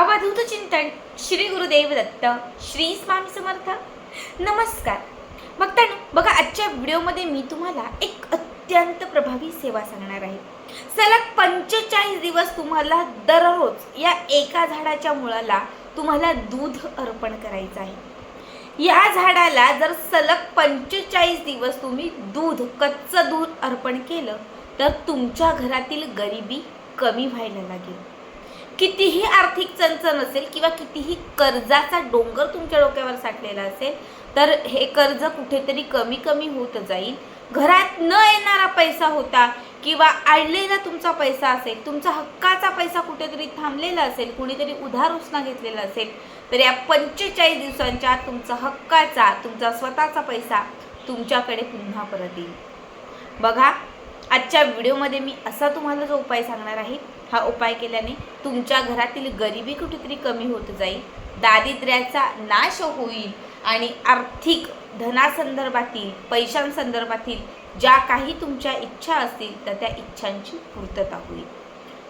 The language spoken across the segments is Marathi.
अवधूत चिंतन श्री गुरुदेव दत्त श्री स्वामी समर्थ. नमस्कार. बघताना बघा आजच्या व्हिडिओमध्ये मी तुम्हाला एक अत्यंत प्रभावी सेवा सांगणार आहे. सलग पंचेचाळीस दिवस तुम्हाला दररोज या एका झाडाच्या मुळाला तुम्हाला दूध अर्पण करायचं आहे. या झाडाला जर सलग पंचेचाळीस दिवस तुम्ही दूध कच्चं दूध अर्पण केलं तर तुमच्या घरातील गरिबी कमी व्हायला लागेल. कितीही आर्थिक चणचण असेल किंवा कितीही कर्जाचा डोंगर तुमच्या डोक्यावर साठलेला असेल तर हे कर्ज कुठेतरी कमी कमी होत जाईल. घरात न येणारा पैसा होता किंवा अडलेला तुमचा पैसा असेल तुमचा हक्काचा पैसा कुठेतरी थांबलेला असेल कुणीतरी उधार उसना घेतलेला असेल तर या पंचेचाळीस दिवसांच्या आत तुमचा हक्काचा तुमचा स्वतःचा पैसा तुमच्याकडे पुन्हा परत येईल. बघा आजच्या व्हिडिओमध्ये मी असा तुम्हाला जो उपाय सांगणार आहे हा उपाय केल्याने तुमच्या घरातील गरिबी कुठेतरी कमी होत जाईल दारिद्र्याचा नाश होईल आणि आर्थिक धनासंदर्भातील पैशांसंदर्भातील ज्या काही तुमच्या इच्छा असतील तर त्या इच्छांची पूर्तता होईल.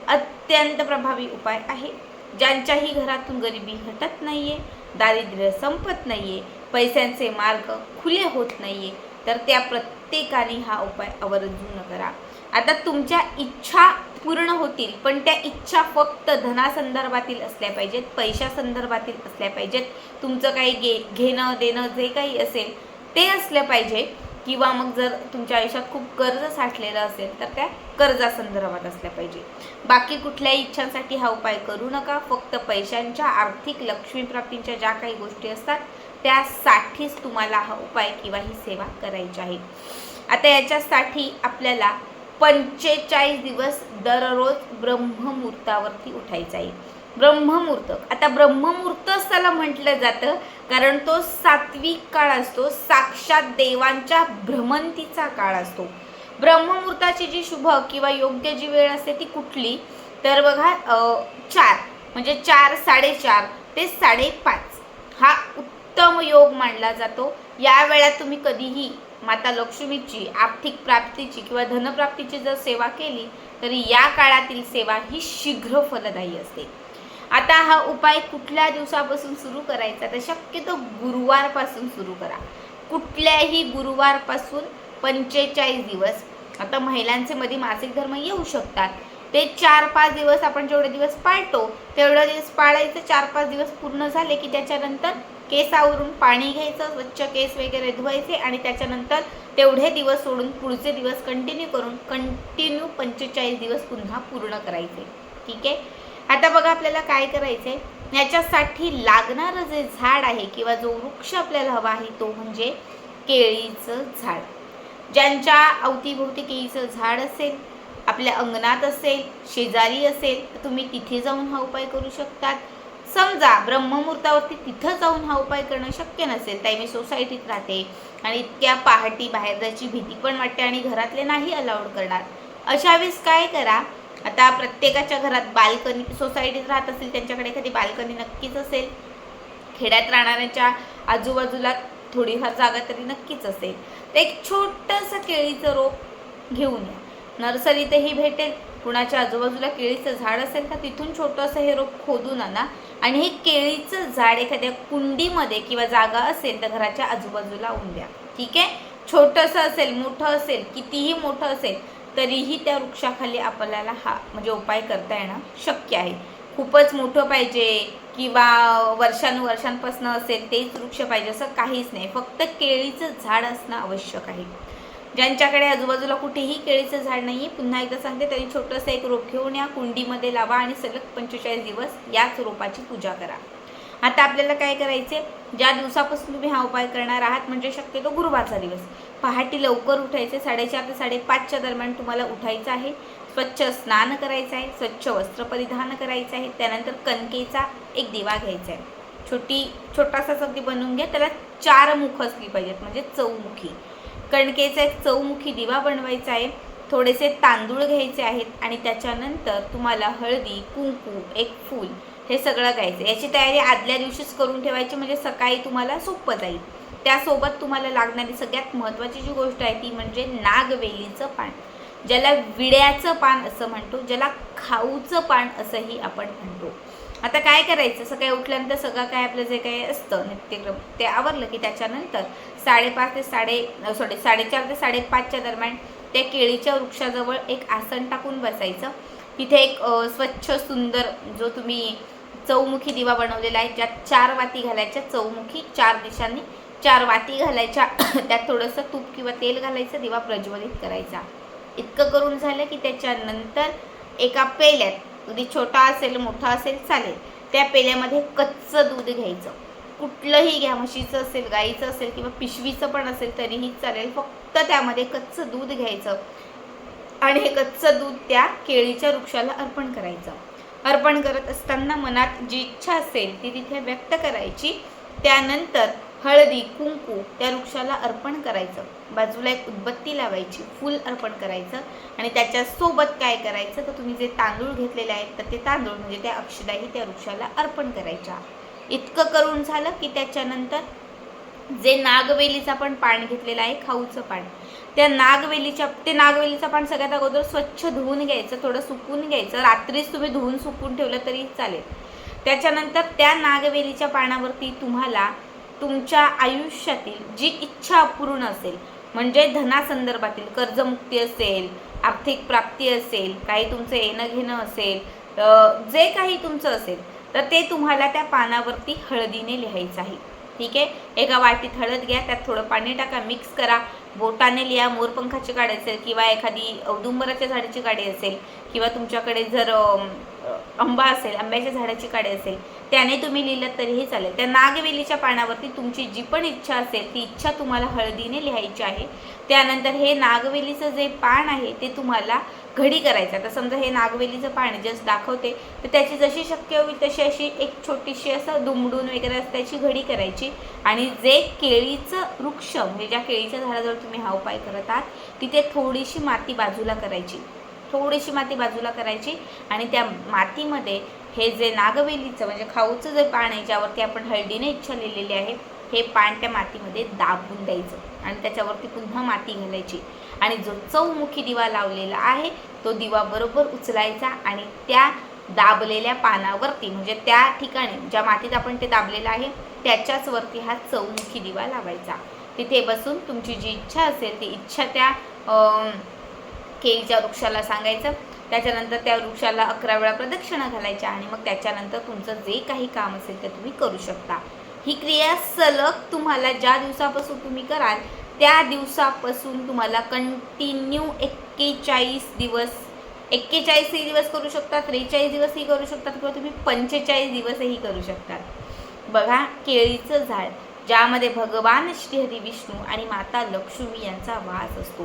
अत्यंत प्रभावी उपाय आहे. ज्यांच्याही घरातून गरिबी हटत नाहीये दारिद्र्य संपत नाहीये पैशांचे मार्ग खुले होत नाहीये तर त्या प्रत्येकाने हा उपाय आवर्जून करा. आता तुमच्या इच्छा पूर्ण होतील पण त्या इच्छा फक्त धनासंदर्भातील असल्या पाहिजेत पैशासंदर्भातील असल्या पाहिजेत. तुमचं काही गे घेणं देणं जे काही असेल ते असलं पाहिजे. किंवा मग जर तुमच्या आयुष्यात खूप कर्ज साठलेलं असेल तर त्या कर्जासंदर्भात असल्या पाहिजे. बाकी कुठल्याही इच्छांसाठी हा उपाय करू नका. फक्त पैशांच्या आर्थिक लक्ष्मीप्राप्तींच्या ज्या काही गोष्टी असतात त्यासाठीच तुम्हाला हा उपाय किंवा ही सेवा करायची आहे. आता याच्यासाठी आपल्याला पंचेचाळीस दिवस दररोज ब्रह्ममुहूर्तावरती उठायचं आहे. ब्रह्ममुहूर्त आता ब्रह्ममुहूर्तच त्याला म्हटलं जातं कारण तो सात्विक काळ असतो साक्षात देवांच्या भ्रमंतीचा काळ असतो. ब्रह्ममुहूर्ताची जी शुभ किंवा योग्य जी वेळ असते ती कुठली? तर बघा चार. म्हणजे चार साडेचार ते साडेपाच. हा उत्तम योग मानला जातो. या वेळात तुम्ही कधीही माता लक्ष्मीची आर्थिक प्राप्तीची किंवा धनप्राप्तीची जर सेवा केली तरी या काळातील सेवा ही शीघ्र फलदायी असते. आता हा उपाय कुठल्या दिवसापासून सुरू करायचा तर शक्यतो गुरुवारपासून सुरू करा. कुठल्याही गुरुवारपासून पंचेचाळीस दिवस. आता महिलांचे मध्ये मासिक धर्म येऊ शकतात. ते चार पाच दिवस आपण जेवढे दिवस पाळतो तेवढे दिवस पाळायचे चार पाच दिवस पूर्ण झाले की त्याच्यानंतर केसावरून पाणी घ्यायचं स्वच्छ केस वगैरे धुवायचे आणि त्याच्यानंतर तेवढे दिवस सोडून पुढचे दिवस कंटिन्यू करून कंटिन्यू पंचेचाळीस दिवस पुन्हा पूर्ण करायचे. ठीक आहे? आता बघा आपल्याला काय करायचे याच्यासाठी लागणारं जे झाड आहे किंवा जो वृक्ष आपल्याला हवा आहे तो म्हणजे केळीचं झाड. ज्यांच्या अवतीभोवती केळीचं झाड असेल आपल्या अंगणात असेल शेजारी असेल तर तुम्ही तिथे जाऊन हा उपाय करू शकतात. समजा ब्रह्ममुहूर्तावरती तिथं जाऊन हा उपाय करणं शक्य नसेल ताई मी सोसायटीत राहते आणि इतक्या पहाटी बाहेर जायची भीती पण वाटते आणि घरातले नाही अलाउड करणार. अशा वेळेस काय करा? आता प्रत्येकाच्या घरात बाल्कनी सोसायटीत राहत असेल त्यांच्याकडे एखादी बाल्कनी नक्कीच असेल. खेड्यात राहणाऱ्यांच्या आजूबाजूला थोडीफार जागा तरी नक्कीच असेल. तर एक छोटंसं केळीचं रोप घेऊन या. नर्सरीतही भेटेल कुणाच्या आजूबाजूला केळीचं झाड असेल तर तिथून छोटंसं हे रोप खोदून आणा. आणि हे केळीचं झाड एखाद्या कुंडीमध्ये किंवा जागा असेल तर घराच्या आजूबाजूला लावून द्या. ठीक आहे? छोटंसं असेल मोठं असेल कितीही मोठं असेल तरीही त्या वृक्षाखाली आपल्याला हा म्हणजे उपाय करता येणं शक्य आहे. खूपच मोठं पाहिजे किंवा वर्षानुवर्षांपासून असेल तेच वृक्ष पाहिजे असं काहीच नाही. फक्त केळीचं झाड असणं आवश्यक आहे. ज्यांच्याकडे आजूबाजूला कुठेही केळीचं झाड नाही आहे पुन्हा एकदा सांगते त्यांनी छोटंसं एक रोप घेऊन या कुंडीमध्ये लावा आणि सलग पंचेचाळीस दिवस याच रोपाची पूजा करा. आता आपल्याला काय करायचे ज्या दिवसापासून तुम्ही हा उपाय करणार आहात म्हणजे शक्यतो गुरुवारचा दिवस. पहाटे लवकर उठायचे साडेचार ते साडेपाचच्या दरम्यान तुम्हाला उठायचं आहे. स्वच्छ स्नान करायचं आहे स्वच्छ वस्त्र परिधान करायचं आहे त्यानंतर कणकेचा एक दिवा घ्यायचा आहे. छोटी छोटासा अगदी बनवून घ्या त्याला चार मुख असली पाहिजेत म्हणजे चौमुखी. कणकेचा एक चौमुखी दिवा बनवायचा आहे. थोडेसे तांदूळ घ्यायचे आहेत आणि त्याच्यानंतर तुम्हाला हळदी कुंकू एक फूल हे सगळं घ्यायचं. याची तयारी आदल्या दिवशीच करून ठेवायची म्हणजे सकाळी तुम्हाला सोपं जाईल. त्यासोबत तुम्हाला लागणारी सगळ्यात महत्त्वाची जी गोष्ट आहे ती म्हणजे नागवेलीचं पान. ज्याला विड्याचं पान असं म्हणतो ज्याला खाऊचं पान असंही आपण म्हणतो. आता काय करायचं? सकाळी उठल्यानंतर सगळं काय आपलं जे काही असतं नित्यक्रम ते आवरलं की त्याच्यानंतर साडेपाच ते साडे सॉरी साडेचार ते साडेपाचच्या दरम्यान त्या केळीच्या वृक्षाजवळ एक आसन टाकून बसायचं. तिथे एक स्वच्छ सुंदर जो तुम्ही चौमुखी दिवा बनवलेला आहे ज्यात चार वाती घालायच्या चौमुखी चार दिशांनी चार वाती घालायच्या. त्यात थोडंसं तूप किंवा तेल घालायचं दिवा प्रज्वलित करायचा. इतकं करून झालं की त्याच्यानंतर एका पेल्यात अगदी छोटा असेल मोठा असेल चालेल. त्या पेल्यामध्ये कच्चं दूध घ्यायचं. कुठलंही घ्या म्हशीचं असेल गाईचं असेल किंवा पिशवीचं पण असेल तरीही चालेल. फक्त त्यामध्ये कच्चं दूध घ्यायचं. आणि हे कच्चं दूध त्या केळीच्या वृक्षाला अर्पण करायचं. अर्पण करत असताना मनात जी इच्छा असेल ती तिथे व्यक्त करायची. त्यानंतर हळदी कुंकू त्या वृक्षाला अर्पण करायचं. बाजूला एक उदबत्ती लावायची फूल अर्पण करायचं आणि त्याच्यासोबत काय करायचं? तर तुम्ही जे तांदूळ घेतलेले आहेत तर ते तांदूळ म्हणजे त्या अक्षदाही त्या वृक्षाला अर्पण करायच्या. इतकं करून झालं की त्याच्यानंतर जे नागवेलीचं आपण पान घेतलेलं आहे खाऊचं पान त्या नागवेलीच्या ते नागवेलीचं पान सगळ्यात अगोदर स्वच्छ धुवून घ्यायचं थोडं सुकून घ्यायचं. रात्रीच तुम्ही धुवून सुकून ठेवलं तरी चालेल. त्याच्यानंतर त्या नागवेलीच्या पानावरती तुम्हाला तुमच्या आयुष्यातील जी इच्छा अपूर्ण असेल म्हणजे धनासंदर्भातील कर्जमुक्ती असेल आर्थिक प्राप्ती असेल काही तुमचं येणं घेणं असेल जे काही तुमचं असेल तर ते तुम्हाला त्या पानावरती हळदीने लिहायचं आहे. ठीक आहे? एका वाटीत हळद घ्या त्यात थोडं पाणी टाका मिक्स करा. बोटाने लिहा मोरपंखाची काडी असेल किंवा एखादी औदुंबराच्या झाडाची काडी असेल किंवा तुमच्याकडे जर आंबा असेल आंब्याच्या झाडाची काडी असेल त्याने तुम्ही लिहिलं तरीही चालेल. त्या नागवेलीच्या पानावरती तुमची जी पण इच्छा असेल ती इच्छा तुम्हाला हळदीने लिहायची आहे. त्यानंतर हे नागवेलीचं जे पान आहे ते तुम्हाला घडी करायचं आता समजा हे नागवेलीचं पान जस्ट दाखवते तर त्याची जशी शक्य होईल तशी अशी एक छोटीशी असं दुमडून वगैरे असं त्याची घडी करायची. आणि जे केळीचं वृक्ष म्हणजे ज्या केळीच्या झाडाजवळ तुम्ही हा उपाय करत आहात तिथे थोडीशी माती बाजूला करायची. थोडीशी माती बाजूला करायची आणि त्या मातीमध्ये हे जे नागवेलीचं म्हणजे खाऊचं जे पान आहे ज्यावरती आपण हळदीने इच्छा लिहिलेली आहे हे पान त्या मातीमध्ये दाबून द्यायचं. आणि त्याच्यावरती पुन्हा माती घालायची. आणि जो चौमुखी दिवा लावलेला आहे तो दिवा बरोबर उचलायचा आणि त्या दाबलेल्या पानावरती म्हणजे त्या ठिकाणी ज्या मातीत आपण ते दाबलेलं आहे त्याच्याच वरती हा चौमुखी दिवा लावायचा. तिथे बसून तुमची जी इच्छा असेल ती इच्छा त्या केळीच्या वृक्षाला सांगायचं. त्याच्यानंतर त्या वृक्षाला अकरा वेळा प्रदक्षिणा घालायच्या आणि मग त्याच्यानंतर तुमचं जे काही काम असेल ते तुम्ही करू शकता. ही क्रिया सलग तुम्हाला ज्या दिवसापासून तुम्ही कराल त्या दिवसापासून तुम्हाला कंटिन्यू एक्केचाळीस दिवस एक्केचाळीसही दिवस करू शकता त्रेचाळीस दिवसही करू शकतात किंवा तुम्ही पंचेचाळीस दिवसही करू शकतात बघा केळीचं झाड ज्यामध्ये भगवान श्रीहरी विष्णू आणि माता लक्ष्मी यांचा वास असतो.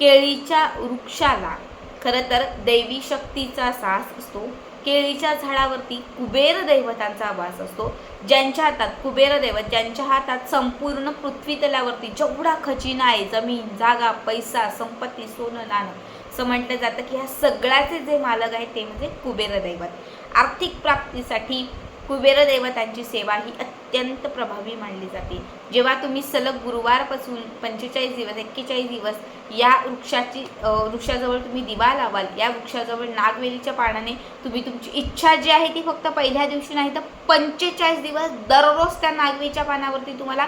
केळीच्या वृक्षाला खरं तर दैवी शक्तीचा सास असतो. केळीच्या झाडावरती कुबेर दैवतांचा वास असतो. ज्यांच्या हातात कुबेर दैवत ज्यांच्या हातात संपूर्ण पृथ्वी तलावरती जेवढा खजिना आहे जमीन जागा पैसा संपत्ती सोनं नाणं असं म्हटलं जातं की ह्या सगळ्याचे जे मालक आहेत ते म्हणजे कुबेर दैवत. आर्थिक प्राप्तीसाठी कुबेर देवतांची सेवा ही अत्यंत प्रभावी मानली जाते. जेव्हा तुम्ही सलग गुरुवारपासून पंचेचाळीस दिवस एक्केचाळीस दिवस या वृक्षाची वृक्षाजवळ तुम्ही दिवा लावाल या वृक्षाजवळ नागवेलीच्या पानाने तुम्ही तुमची इच्छा जी आहे ती फक्त पहिल्या दिवशी नाही तर पंचेचाळीस दिवस दररोज त्या नागवेच्या पानावरती तुम्हाला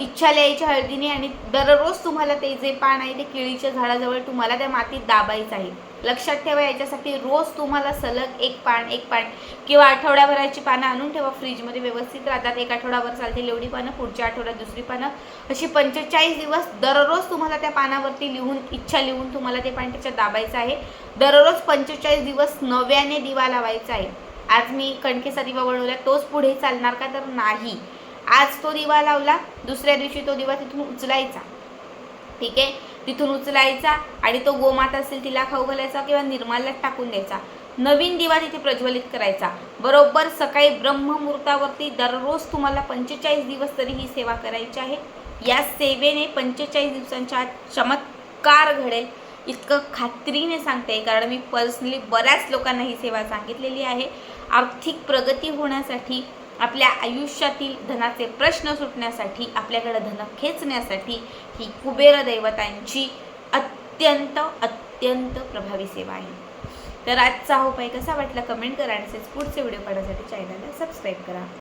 इच्छा लिहायची हळदीने आणि दररोज तुम्हाला ते जे पान आहे ते केळीच्या झाडाजवळ तुम्हाला त्या मातीत दाबायचं आहे. लक्षात ठेवा याच्यासाठी रोज तुम्हाला सलग एक पान एक पान किंवा आठवड्याभराची पानं आणून ठेवा. फ्रीजमध्ये व्यवस्थित राहतात. एक आठवडाभर चालतील एवढी पानं पुढच्या आठवड्यात दुसरी पानं. अशी पंचेचाळीस दिवस दररोज तुम्हाला त्या पानावरती लिहून इच्छा लिहून तुम्हाला ते पान त्याच्यात दाबायचं आहे. दररोज पंचेचाळीस दिवस नव्याने दिवा लावायचा आहे. आज मी कणकेचा दिवा बनवला तोच पुढे चालणार का तर नाही. आज तो दिवा लावला दुसऱ्या दिवशी तो दिवा तिथून उचलायचा. ठीक आहे? तिथून उचलायचा आणि तो गोमाता असेल तिला खाऊ घालायचा किंवा निर्माल्यात टाकून द्यायचा. नवीन दिवा तिथे प्रज्वलित करायचा. बरोबर सकाळी ब्रह्ममुहूर्तावरती दररोज तुम्हाला पंचेचाळीस दिवस तरी ही सेवा करायची आहे. या सेवेने पंचेचाळीस दिवसांच्या आत चमत्कार घडेल. इतकं खात्रीने सांगते कारण मी पर्सनली बऱ्याच लोकांना ही सेवा सांगितलेली आहे. आर्थिक प्रगती होण्यासाठी आपल्या आयुष्यातील धनाचे प्रश्न सुटण्यासाठी आपल्याकडे धन खेचण्यासाठी ही कुबेर दैवतांची अत्यंत अत्यंत प्रभावी सेवा आहे. तर आजचा उपाय कसा वाटला? कमेंट करा आणि तसेच पुढचे व्हिडिओ पाहण्यासाठी चॅनलला सबस्क्राईब करा.